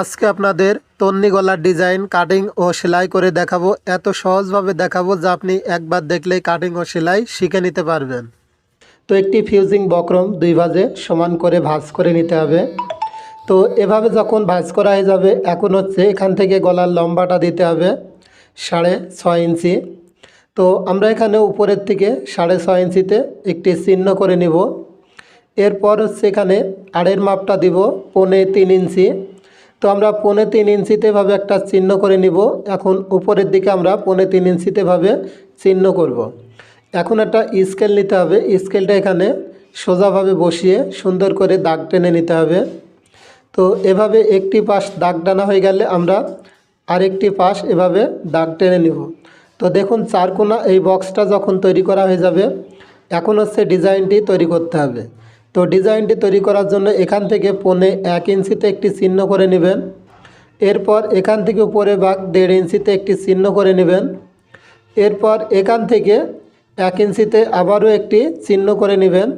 আজকে আপনাদের তন্নি গলার ডিজাইন কাটিং ও সেলাই করে দেখাবো। এত সহজভাবে দেখাবো যে আপনি একবার দেখলেই কাটিং ও সেলাই শিখে নিতে পারবেন। তো একটি ফিউজিং বক্রম দুই ভাজে সমান করে ভাঁজ করে নিতে হবে। তো এভাবে যখন ভাঁজ করা হয়ে যাবে, এখন হচ্ছে এখান থেকে গলার লম্বাটা দিতে হবে সাড়ে ছয় ইঞ্চি। তো আমরা এখানে উপরের থেকে সাড়ে ছয় ইঞ্চিতে একটি চিহ্ন করে নিব। এরপর হচ্ছে এখানে আড়ের মাপটা দিব, পৌনে তিন ইঞ্চি। তো আমরা পৌনে তিন ইঞ্চিতে ভাবে একটা চিহ্ন করে নিব। এখন উপরের দিকে আমরা পৌনে তিন ইঞ্চিতে ভাবে চিহ্ন করব। এখন একটা স্কেল নিতে হবে। স্কেলটা এখানে সোজাভাবে বসিয়ে সুন্দর করে দাগ টেনে নিতে হবে। তো এভাবে একটি পাশ দাগ টানা হয়ে গেলে আমরা আরেকটি পাশ এভাবে দাগ টেনে নিব। তো দেখুন চারকোনা এই বক্সটা যখন তৈরি করা হয়ে যাবে, এখন হচ্ছে ডিজাইনটি তৈরি করতে হবে। তো ডিজাইনটি তৈরি করার জন্য এখান থেকে পৌনে এক ইঞ্চিতে একটি চিহ্ন করে নেবেন। এরপর এখান থেকে উপরে বাঘ দেড় ইঞ্চিতে একটি চিহ্ন করে নেবেন। এরপর এখান থেকে এক ইঞ্চিতে আবারও একটি চিহ্ন করে নেবেন।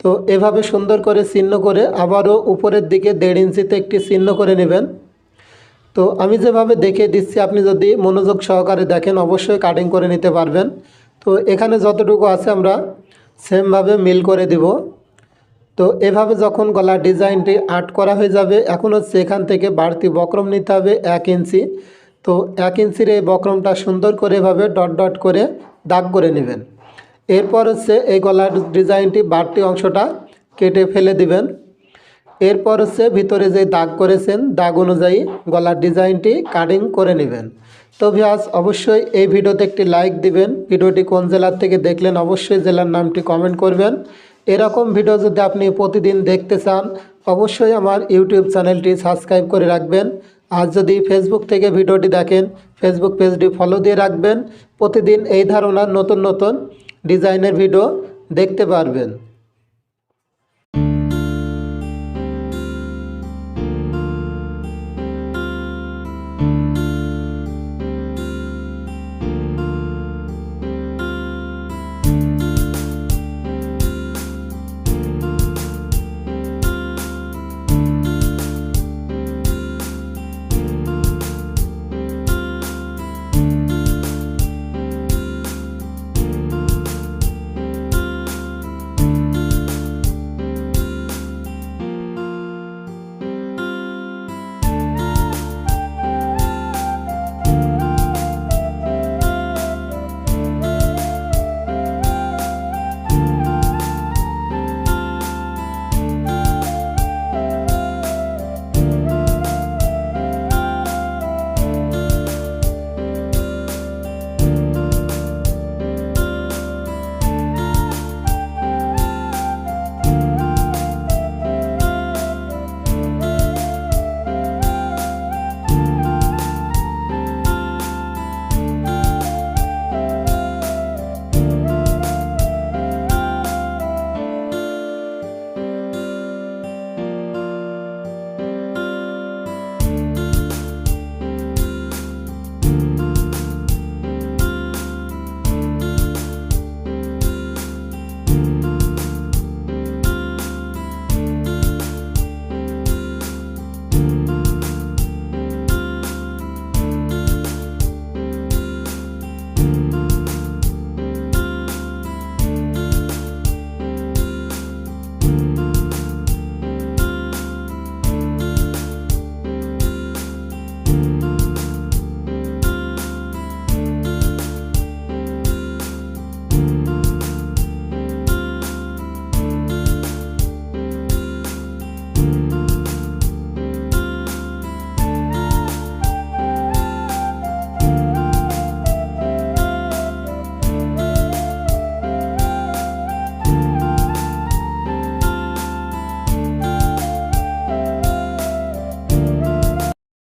তো এভাবে সুন্দর করে চিহ্ন করে আবারও উপরের দিকে দেড় ইঞ্চিতে একটি চিহ্ন করে নেবেন। তো আমি যেভাবে দেখে দিচ্ছি, আপনি যদি মনোযোগ সহকারে দেখেন, অবশ্যই কাটিং করে নিতে পারবেন। তো এখানে যতটুকু আছে আমরা সেমভাবে মিল করে দিব। তো এভাবে যখন গলার ডিজাইনটি আর্ট করা হয়ে যাবে এখন হচ্ছে এখান থেকে বাড়তি বক্রম নিতে হবে এক ইঞ্চি। তো এক ইঞ্চির এই বক্রমটা সুন্দর করে এভাবে ডট ডট করে দাগ করে নেবেন। এরপর হচ্ছে এই গলার ডিজাইনটি বাড়তি অংশটা কেটে ফেলে দিবেন। এরপর হচ্ছে ভিতরে যে দাগ করেছেন, দাগ অনুযায়ী গলার ডিজাইনটি কাটিং করে নেবেন। তো ভিয়াস অবশ্যই এই ভিডিওতে একটি লাইক দিবেন। ভিডিওটি কোন জেলার থেকে দেখলেন, অবশ্যই জেলার নামটি কমেন্ট করবেন। এরকম ভিডিও যদি আপনি প্রতিদিন দেখতে চান, অবশ্যই আমার ইউটিউব চ্যানেলটি সাবস্ক্রাইব করে রাখবেন। আর যদি ফেসবুক থেকে ভিডিওটি দেখেন ফেসবুক পেজটি ফলো দিয়ে রাখবেন। প্রতিদিন এই ধারণার নতুন নতুন ডিজাইনের ভিডিও দেখতে পারবেন।